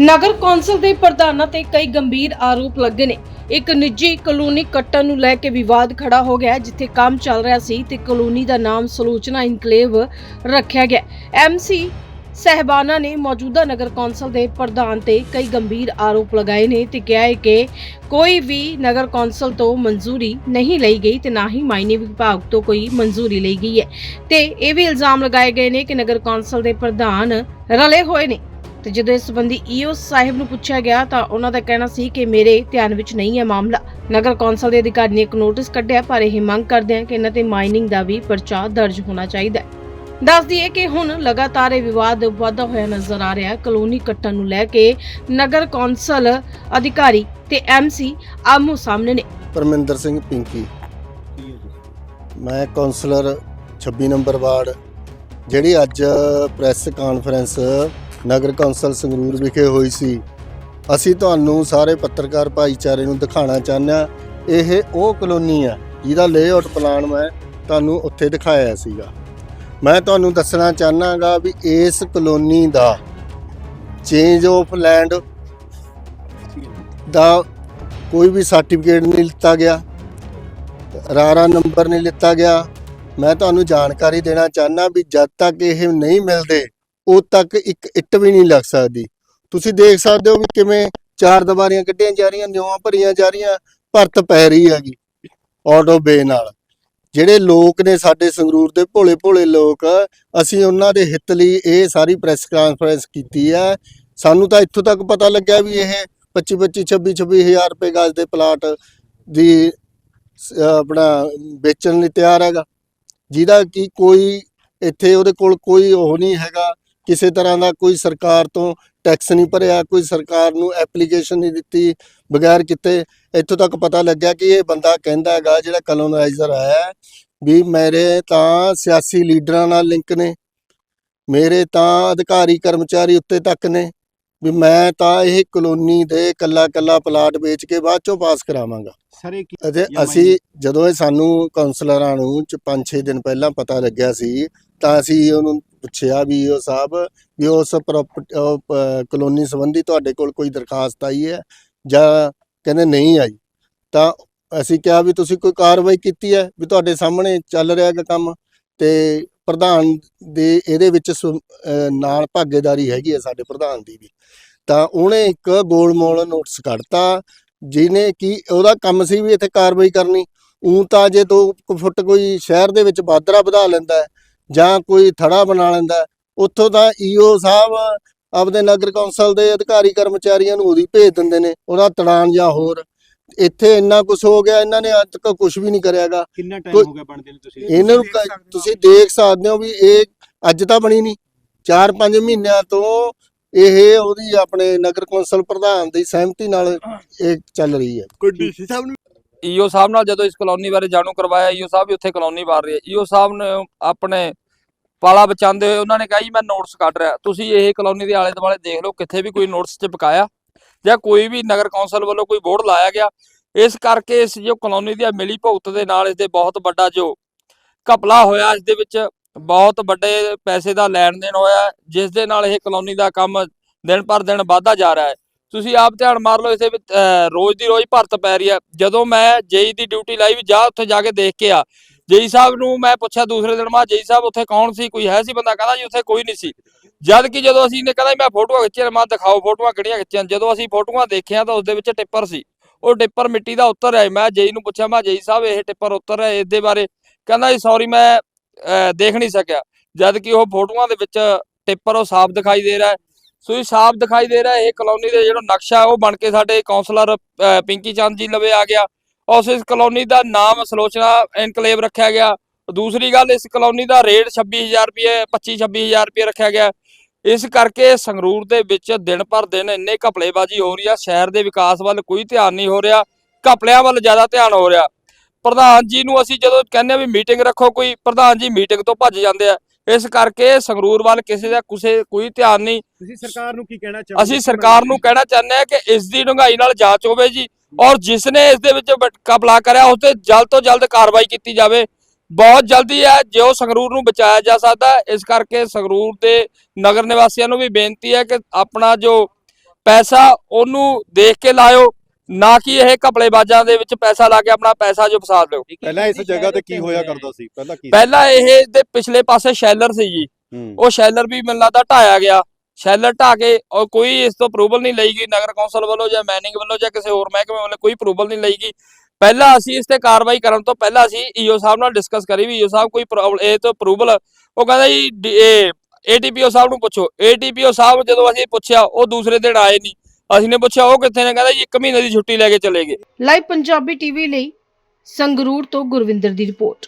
ਨਗਰ council ਦੇ ਪ੍ਰਧਾਨਾਂ ਤੇ ਕਈ ਗੰਭੀਰ ਆਰੋਪ ਲੱਗੇ ਨੇ। ਇੱਕ ਨਿੱਜੀ ਕਲੋਨੀ ਕੱਟਣ ਨੂੰ ਲੈ ਕੇ ਵਿਵਾਦ ਖੜਾ ਹੋ ਗਿਆ ਜਿੱਥੇ ਕੰਮ ਚੱਲ ਰਿਹਾ ਸੀ ਤੇ ਕਲੋਨੀ ਦਾ ਨਾਮ ਸਲੋਚਨਾ ਇਨਕਲੇਵ ਰੱਖਿਆ ਗਿਆ ਐਮਸੀ ਸਹਿਬਾਨਾ ਨੇ ਮੌਜੂਦਾ ਨਗਰ ਕੌਂਸਲ ਦੇ ਪ੍ਰਧਾਨ ਤੇ ਕਈ ਗੰਭੀਰ ਆਰੋਪ ਲਗਾਏ ਨੇ ਤੇ ਕਿਹਾ ਹੈ ਕਿ ਕੋਈ ਵੀ ਨਗਰ ਕੌਂਸਲ ਤੋਂ ਮਨਜ਼ੂਰੀ ਨਹੀਂ ਲਈ ਗਈ ਤੇ ਨਾ ਹੀ ਮਾਇਨੇ ਵਿਭਾਗ ਤੋਂ ਕੋਈ ਮਨਜ਼ੂਰੀ ਲਈ ਗਈ ਹੈ। ਤੇ ਇਹ ਵੀ ਇਲਜ਼ਾਮ ਲਗਾਏ ਗਏ ਨੇ ਕਿ ਨਗਰ ਕੌਂਸਲ ਦੇ ਪ੍ਰਧਾਨ ਰਲੇ ਹੋਏ ਨੇ। ਤੇ ਜਦੋਂ ਇਸ ਸੰਬੰਧੀ ਈਓ ਸਾਹਿਬ ਨੂੰ ਪੁੱਛਿਆ ਗਿਆ ਤਾਂ ਉਹਨਾਂ ਦਾ ਕਹਿਣਾ ਸੀ ਕਿ ਮੇਰੇ ਧਿਆਨ ਵਿੱਚ ਨਹੀਂ ਹੈ ਮਾਮਲਾ। ਨਗਰ ਕੌਂਸਲ ਦੇ ਅਧਿਕਾਰੀ ਨੇ ਇੱਕ ਨੋਟਿਸ ਕੱਢਿਆ, ਪਰ ਇਹ ਮੰਗ ਕਰਦੇ ਹਨ ਕਿ ਇਹਨਾਂ ਤੇ ਮਾਈਨਿੰਗ ਦਾ ਵੀ ਪਰਚਾ ਦਰਜ ਹੋਣਾ ਚਾਹੀਦਾ ਹੈ। ਦੱਸ ਦਈਏ ਕਿ ਹੁਣ ਲਗਾਤਾਰ ਇਹ ਵਿਵਾਦ ਵਧਦਾ ਹੋਇਆ ਨਜ਼ਰ ਆ ਰਿਹਾ ਹੈ। ਕਲੋਨੀ ਕੱਟਣ ਨੂੰ ਲੈ ਕੇ ਨਗਰ ਕੌਂਸਲ ਅਧਿਕਾਰੀ ਤੇ ਐਮਸੀ ਆਮੋ ਸਾਹਮਣੇ ਨੇ। ਪਰਮਿੰਦਰ ਸਿੰਘ ਪਿੰਕੀ। ਮੈਂ ਕਾਉਂਸਲਰ 26 ਨੰਬਰ ਵਾਰਡ, ਜਿਹੜੀ ਅੱਜ ਪ੍ਰੈਸ ਕਾਨਫਰੰਸ ਨਗਰ ਕੌਂਸਲ ਸੰਗਰੂਰ ਵਿਖੇ ਹੋਈ ਸੀ। ਅਸੀਂ ਤੁਹਾਨੂੰ ਸਾਰੇ ਪੱਤਰਕਾਰ ਭਾਈਚਾਰੇ ਨੂੰ ਦਿਖਾਉਣਾ ਚਾਹੁੰਦੇ ਹਾਂ। ਇਹ ਉਹ ਕਲੋਨੀ ਆ, ਜਿਹਦਾ ਲੇਆਊਟ ਪਲਾਨ ਮੈਂ ਤੁਹਾਨੂੰ ਉੱਥੇ ਦਿਖਾਇਆ ਸੀਗਾ। ਮੈਂ ਤੁਹਾਨੂੰ ਦੱਸਣਾ ਚਾਹਨਾਗਾ ਵੀ ਇਸ ਕਲੋਨੀ ਦਾ ਚੇਂਜ ਆਫ ਲੈਂਡ ਦਾ ਕੋਈ ਵੀ ਸਰਟੀਫਿਕੇਟ ਨਹੀਂ ਲਿੱਤਾ ਗਿਆ। ਰਾਰਾ ਨੰਬਰ ਨਹੀਂ ਲਿੱਤਾ ਗਿਆ। ਮੈਂ ਤੁਹਾਨੂੰ ਜਾਣਕਾਰੀ ਦੇਣਾ ਚਾਹਨਾ ਵੀ ਜਦ ਤੱਕ ਇਹ ਨਹੀਂ ਮਿਲਦੇ ਉਹ ਤੱਕ ਇੱਕ ਇੱਟ ਵੀ ਨਹੀਂ ਲੱਗ ਸਕਦੀ। ਤੁਸੀਂ ਦੇਖ ਸਕਦੇ ਹੋ ਵੀ ਕਿਵੇਂ ਚਾਰ ਦੀਵਾਰੀਆਂ ਕੱਢੀਆਂ ਜਾ ਰਹੀਆਂ ਨਿਉਆਂ ਭਰੀਆਂ ਜਾ ਰਹੀਆਂ, ਭਰਤ ਪੈ ਰਹੀ ਹੈਗੀ ਆਟੋ ਬੇ ਨਾਲ। ਜਿਹੜੇ ਲੋਕ ਨੇ ਸਾਡੇ ਸੰਗਰੂਰ ਦੇ ਭੋਲੇ ਭੋਲੇ ਲੋਕ, ਅਸੀਂ ਉਹਨਾਂ ਦੇ ਹਿੱਤ ਲਈ ਇਹ ਸਾਰੀ ਪ੍ਰੈਸ ਕਾਨਫਰੰਸ ਕੀਤੀ ਹੈ। ਸਾਨੂੰ ਤਾਂ ਇੱਥੋਂ ਤੱਕ ਪਤਾ ਲੱਗਿਆ ਵੀ ਇਹ 25 25 26 26000 ਰੁਪਏ ਗਜ ਦੇ ਪਲਾਟ ਦੀ ਆਪਣਾ ਵੇਚਣ ਲਈ ਤਿਆਰ ਹੈਗਾ। ਜਿਹਦਾ ਕਿ ਕੋਈ ਇੱਥੇ ਉਹਦੇ ਕੋਲ ਕੋਈ ਉਹ ਨਹੀਂ ਹੈਗਾ। ਕਿਸੇ ਤਰ੍ਹਾਂ ਦਾ ਕੋਈ ਸਰਕਾਰ ਤੋਂ ਟੈਕਸ ਨਹੀਂ ਭਰਿਆ ਕੋਈ ਸਰਕਾਰ ਨੂੰ ਐਪਲੀਕੇਸ਼ਨ ਨਹੀਂ ਦਿੱਤੀ ਬਗੈਰ ਕਿਤੇ ਇੱਥੋਂ ਤੱਕ ਪਤਾ ਲੱਗਿਆ ਕਿ ਇਹ ਬੰਦਾ ਕਹਿੰਦਾ ਹੈਗਾ ਜਿਹੜਾ ਕਲੋਨਾਈਜ਼ਰ ਹੈ ਵੀ ਮੇਰੇ ਤਾਂ ਸਿਆਸੀ ਲੀਡਰਾਂ ਨਾਲ ਲਿੰਕ ਨੇ ਮੇਰੇ ਤਾਂ ਅਧਿਕਾਰੀ ਕਰਮਚਾਰੀ ਉੱਤੇ ਤੱਕ ਨੇ ਵੀ ਮੈਂ ਤਾਂ ਇਹ ਕਲੋਨੀ ਦੇ ਕੱਲਾ ਕੱਲਾ ਪਲਾਟ ਵੇਚ ਕੇ ਬਾਅਦ ਚੋਂ ਪਾਸ ਕਰਾਵਾਂਗਾ। ਸਰ ਇਹ ਕੀ ਅਤੇ ਜਾਂ ਅਸੀਂ ਜਦੋਂ ਇਹ ਸਾਨੂੰ ਕਾਉਂਸਲਰਾਂ ਨੂੰ 5-6 ਦਿਨ ਪਹਿਲਾਂ ਪਤਾ ਲੱਗਿਆ ਸੀ ਤਾਂ ਅਸੀਂ ਉਹਨੂੰ ਪੁੱਛਿਆ ਵੀ ਉਹ ਸਾਹਿਬ ਵੀ ਉਸ ਪ੍ਰੋਪਰਟੀ ਕਲੋਨੀ ਸੰਬੰਧੀ ਤੁਹਾਡੇ ਕੋਲ ਕੋਈ ਦਰਖਾਸਤ ਆਈ ਹੈ ਜਾਂ ਕਹਿੰਦੇ ਨਹੀਂ ਆਈ? ਤਾਂ ਅਸੀਂ ਕਿਹਾ ਵੀ ਤੁਸੀਂ ਕੋਈ ਕਾਰਵਾਈ ਕੀਤੀ ਹੈ? ਵੀ ਤੁਹਾਡੇ ਸਾਹਮਣੇ ਚੱਲ ਰਿਹਾ ਹੈਗਾ ਕੰਮ ਤੇ ਪ੍ਰਧਾਨ ਦੇ ਇਹਦੇ ਵਿੱਚ ਸੁ- ਅਹ, ਨਾਲ ਭਾਗੀਦਾਰੀ ਹੈਗੀ ਹੈ ਸਾਡੇ ਪ੍ਰਧਾਨ ਦੀ ਵੀ। ਤਾਂ ਉਹਨੇ ਇੱਕ ਗੋਲਮੋਲ ਨੋਟਿਸ ਕੱਢਤਾ ਜਿਹਨੇ ਕਿ ਉਹਦਾ ਕੰਮ ਸੀ ਵੀ ਇੱਥੇ ਕਾਰਵਾਈ ਕਰਨੀ। ਉਂ ਤਾਂ ਜੇ ਦੋ ਫੁੱਟ ਕੋਈ ਸ਼ਹਿਰ ਦੇ ਵਿੱਚ ਬਾਦਰਾ ਵਧਾ ਲੈਂਦਾ ਹੈ ਜਾਂ ਕੋਈ ਥੜਾ ਬਣਾ ਲੈਂਦਾ ਉੱਥੋਂ ਤਾਂ ਈਓ ਸਾਹਿਬ ਆਪਦੇ ਨਗਰ ਕੌਂਸਲ ਦੇ ਅਧਿਕਾਰੀ ਕਰਮਚਾਰੀਆਂ ਨੂੰ ਉਹਦੀ ਭੇਜ ਦਿੰਦੇ ਨੇ ਉਹਦਾ ਤੜਾਨ ਜਾਂ ਹੋਰ। ਇੱਥੇ ਇੰਨਾ ਕੁਝ ਹੋ ਗਿਆ ਇਹਨਾਂ ਨੇ ਅੱਜ ਤੱਕ ਕੁਝ ਵੀ ਨਹੀਂ ਕਰਿਆਗਾ ਕਿੰਨਾ ਟਾਈਮ ਹੋ ਗਿਆ ਬਣਦੇ ਨੂੰ ਤੁਸੀਂ? ਇਹਨਾਂ ਨੂੰ ਤੁਸੀਂ ਦੇਖ ਸਕਦੇ ਹੋ ਵੀ ਇਹ ਅੱਜ ਤਾਂ ਬਣੀ ਨਹੀਂ। 4-5 ਮਹੀਨਿਆਂ ਤੋਂ ਇਹ ਉਹਦੀ ਆਪਣੇ ਨਗਰ ਕੌਂਸਲ ਪ੍ਰਧਾਨ ਦੀ ਸਹਿਮਤੀ ਨਾਲ ਇਹ ਚੱਲ ਰਹੀ ਹੈ। ਕੋਈ ਡੀਸੀ ਸਾਹਿਬ ਨੂੰ ਈਓ ਸਾਹਿਬ ਨਾਲ ਜਦੋਂ ਇਸ ਕਲੋਨੀ ਬਾਰੇ ਜਾਣੂ ਕਰਵਾਇਆ, ਈਓ ਸਾਹਿਬ ਵੀ ਉੱਥੇ ਕਲੋਨੀ ਵਾਰ ਰਹੇ। ਈਓ ਸਾਹਿਬ ਨੇ ਆਪਣੇ ਪਾਲਾ ਬਚਾਉਂਦੇ ਹੋਏ ਉਹਨਾਂ ਨੇ ਕਿਹਾ ਜੀ, ਮੈਂ ਨੋਟਿਸ ਕੱਢ ਰਿਹਾ। ਤੁਸੀਂ ਇਹ ਕਲੋਨੀ ਦੇ ਆਲੇ ਦੁਆਲੇ ਦੇਖ ਲਓ, ਕਿੱਥੇ ਵੀ ਕੋਈ ਨੋਟਿਸ ਚ ਜਾਂ ਕੋਈ ਵੀ ਨਗਰ ਕੌਂਸਲ ਵੱਲੋਂ ਕੋਈ ਬੋਰਡ ਲਾਇਆ ਗਿਆ। ਇਸ ਕਰਕੇ ਇਸ ਜੋ ਕਲੋਨੀ ਦੀ ਮਿਲੀ ਭੁਗਤ ਦੇ ਨਾਲ ਇਸ ਦੇ ਬਹੁਤ ਵੱਡਾ ਜੋ ਘਪਲਾ ਹੋਇਆ, ਇਸ ਦੇ ਵਿੱਚ ਬਹੁਤ ਵੱਡੇ ਪੈਸੇ ਦਾ ਲੈਣ ਦੇਣ ਹੋਇਆ, ਜਿਸ ਦੇ ਨਾਲ ਇਹ ਕਲੋਨੀ ਦਾ ਕੰਮ ਦਿਨ ਪਰ ਦਿਨ ਵੱਧਦਾ ਜਾ ਰਿਹਾ ਹੈ। ਤੁਸੀਂ ਆਪ ਧਿਆਨ ਮਾਰ ਲਓ ਇਸੇ ਵਿੱਚ ਅਹ, ਰੋਜ਼ ਦੀ ਰੋਜ਼ ਭਰਤ ਪੈ ਰਹੀ ਹੈ ਜਦੋਂ ਮੈਂ ਜੇਈ ਦੀ ਡਿਊਟੀ ਲਾਈ ਵੀ ਜਾ ਉੱਥੇ ਜਾ ਕੇ ਦੇਖ ਕੇ ਆ। ਜੇਈ ਸਾਹਿਬ ਨੂੰ ਮੈਂ ਪੁੱਛਿਆ ਦੂਸਰੇ ਦਿਨ ਮਾ ਜੇਈ ਸਾਹਿਬ ਉੱਥੇ ਕੌਣ ਸੀ? ਕੋਈ ਹੈ ਸੀ ਬੰਦਾ? ਕਹਿੰਦਾ ਜੀ ਉੱਥੇ ਕੋਈ ਨਹੀਂ ਸੀ। ਜਦ ਕਿ ਜਦੋਂ ਅਸੀਂ ਨੇ ਕਹਿੰਦਾ ਮੈਂ ਫੋਟੋਆਂ ਖਿੱਚੀਆਂ ਮੈਂ ਦਿਖਾਓ ਫੋਟੋਆਂ ਕਿਹੜੀਆਂ ਖਿੱਚੀਆਂ ਜਦੋਂ ਅਸੀਂ ਫੋਟੋਆਂ ਦੇਖਿਆ ਤਾਂ ਉਸ ਦੇ ਵਿੱਚ ਟਿੱਪਰ ਸੀ। ਉਹ ਟਿੱਪਰ ਮਿੱਟੀ ਦਾ ਉੱਤਰ ਰਿਹਾ ਮੈਂ ਜੇਈ ਨੂੰ ਪੁੱਛਿਆ ਮੈਂ ਜੇਈ ਸਾਹਿਬ ਇਹ ਟਿੱਪਰ ਉੱਤਰ ਹੈ ਇਸ ਦੇ ਬਾਰੇ? ਕਹਿੰਦਾ ਜੀ ਸੌਰੀ ਮੈਂ ਅਹ, ਦੇਖ ਨਹੀਂ ਸਕਿਆ। ਜਦ ਕਿ ਉਹ ਫੋਟੋਆਂ ਦੇ ਵਿੱਚ ਟਿੱਪਰ ਉਹ ਸਾਫ਼ ਦਿਖਾਈ ਦੇ ਰਿਹਾ ਸੋ ਇਹ ਸਾਫ਼ ਦਿਖਾਈ ਦੇ ਰਿਹਾ ਇਹ ਕਲੋਨੀ ਦੇ ਜਿਹੜਾ ਨਕਸ਼ਾ ਉਹ ਬਣ ਕੇ ਸਾਡੇ ਕਾਉਂਸਲਰ ਪਿੰਕੀ ਚੰਦ ਜੀ ਲਵੇ ਆ ਗਿਆ। ਉਸ ਇਸ ਕਲੋਨੀ ਦਾ ਨਾਮ ਸਲੋਚਨਾ ਇਨਕਲੇਵ ਰੱਖਿਆ ਗਿਆ। ਦੂਸਰੀ ਗੱਲ, ਇਸ ਕਲੋਨੀ ਦਾ ਰੇਟ 26000 ਰੁਪਏ 25 26000 ਰੁਪਏ ਰੱਖਿਆ ਗਿਆ। ਇਸ ਕਰਕੇ ਸੰਗਰੂਰ ਦੇ ਵਿੱਚ ਦਿਨ ਪਰ ਦਿਨ ਇੰਨੇ ਘਪਲੇਬਾਜ਼ੀ ਹੋ ਰਹੀ ਆ, ਸ਼ਹਿਰ ਦੇ ਵਿਕਾਸ ਵੱਲ ਕੋਈ ਧਿਆਨ ਨਹੀਂ ਹੋ ਰਿਹਾ, ਘਪਲਿਆਂ ਵੱਲ ਜ਼ਿਆਦਾ ਧਿਆਨ ਹੋ ਰਿਹਾ। ਪ੍ਰਧਾਨ ਜੀ ਨੂੰ ਅਸੀਂ ਜਦੋਂ ਕਹਿੰਦੇ ਆ ਵੀ ਮੀਟਿੰਗ ਰੱਖੋ ਕੋਈ, ਪ੍ਰਧਾਨ ਜੀ ਮੀਟਿੰਗ ਤੋਂ ਭੱਜ ਜਾਂਦੇ ਆ। ਇਸ ਕਰਕੇ ਸੰਗਰੂਰ ਵੱਲ ਕਿਸੇ ਦਾ ਕਿਸੇ ਕੋਈ ਧਿਆਨ ਨਹੀਂ। ਤੁਸੀਂ ਸਰਕਾਰ ਨੂੰ ਕੀ ਕਹਿਣਾ ਚਾਹੋਗੇ? ਅਸੀਂ ਸਰਕਾਰ ਨੂੰ ਕਹਿਣਾ ਚਾਹੁੰਦੇ ਆ ਕਿ ਇਸ ਦੀ ਡੂੰਘਾਈ ਨਾਲ ਜਾਂਚ ਹੋਵੇ ਜੀ ਔਰ ਜਿਸ ਨੇ ਇਸ ਦੇ ਵਿੱਚ ਕਪਲਾ ਕਰਿਆ ਉਸ ਤੇ ਜਲਦ ਤੋਂ ਜਲਦ ਕਾਰਵਾਈ ਕੀਤੀ ਜਾਵੇ। ਬਹੁਤ ਜਲਦੀ ਹੈ ਜੋ ਸੰਗਰੂਰ ਨੂੰ ਬਚਾਇਆ ਜਾ ਸਕਦਾ ਹੈ। ਇਸ ਕਰਕੇ ਸੰਗਰੂਰ ਦੇ ਨਗਰ ਨਿਵਾਸੀਆਂ ਨੂੰ ਵੀ ਬੇਨਤੀ ਹੈ ਕਿ ਆਪਣਾ ਜੋ ਪੈਸਾ ਉਹਨੂੰ ਦੇਖ ਕੇ ਲਾਇਓ। ਨਾ ਕਿ ਇਹ ਘਪਲੇਬਾਜ਼ਾਂ ਦੇ ਵਿੱਚ ਪੈਸਾ ਲਾ ਕੇ ਆਪਣਾ ਪੈਸਾ ਜੋ ਫਸਾ ਲਿਓ ਪਹਿਲਾਂ ਇਸ ਜਗ੍ਹਾ ਤੇ ਕੀ ਹੋਇਆ ਕਰਦਾ ਸੀ? ਪਹਿਲਾਂ ਕੀ ਪਹਿਲਾਂ ਇਹ ਦੇ ਪਿਛਲੇ ਪਾਸੇ ਸ਼ੈਲਰ ਸੀ ਜੀ। ਉਹ ਸ਼ੈਲਰ ਵੀ ਮੈਨੂੰ ਲੱਗਦਾ ਢਾਇਆ ਗਿਆ। ਸ਼ੈਲਰ ਢਾ ਕੇ ਔਰ ਕੋਈ ਇਸ ਤੋਂ ਅਪਰੂਵਲ ਨਹੀਂ ਲਈ ਗਈ ਨਗਰ ਕੌਂਸਲ ਵੱਲੋਂ ਜਾਂ ਮੈਨਿੰਗ ਵੱਲੋਂ ਜਾਂ ਕਿਸੇ ਹੋਰ ਮਹਿਕਮੇ ਵੱਲੋਂ ਕੋਈ ਅਪਰੂਵਲ ਨਹੀਂ ਲਈ ਗਈ। ਪਹਿਲਾਂ ਅਸੀਂ ਇਸ ਤੇ ਕਾਰਵਾਈ ਕਰਨ ਤੋਂ ਪਹਿਲਾਂ ਅਸੀਂ ਈਓ ਸਾਹਿਬ ਨਾਲ ਡਿਸਕਸ ਕਰੀ ਵੀ ਈਓ ਸਾਹਿਬ ਕੋਈ ਇਹ ਤੋਂ ਅਪਰੂਵਲ ਉਹ ਕਹਿੰਦਾ ਜੀ ਇਹ ਏਟੀਪੀਓ ਸਾਹਿਬ ਨੂੰ ਪੁੱਛੋ। ਏਟੀਪੀਓ ਸਾਹਿਬ ਜਦੋਂ ਅਸੀਂ ਪੁੱਛਿਆ ਉਹ ਦੂਸਰੇ ਦਿਨ ਆਏ ਨਹੀਂ। ਅਸੀਂ ਨੇ ਪੁੱਛਿਆ, ਉਹ ਕਿੱਥੇ ਨੇ? ਕਹਿੰਦਾ ਜੀ 1 ਮਹੀਨੇ ਦੀ ਛੁੱਟੀ ਲੈ ਕੇ ਚਲੇ ਗਏ। ਲਾਈਵ ਪੰਜਾਬੀ ਟੀਵੀ ਲਈ ਸੰਗਰੂਰ ਤੋਂ ਗੁਰਵਿੰਦਰ ਦੀ ਰਿਪੋਰਟ।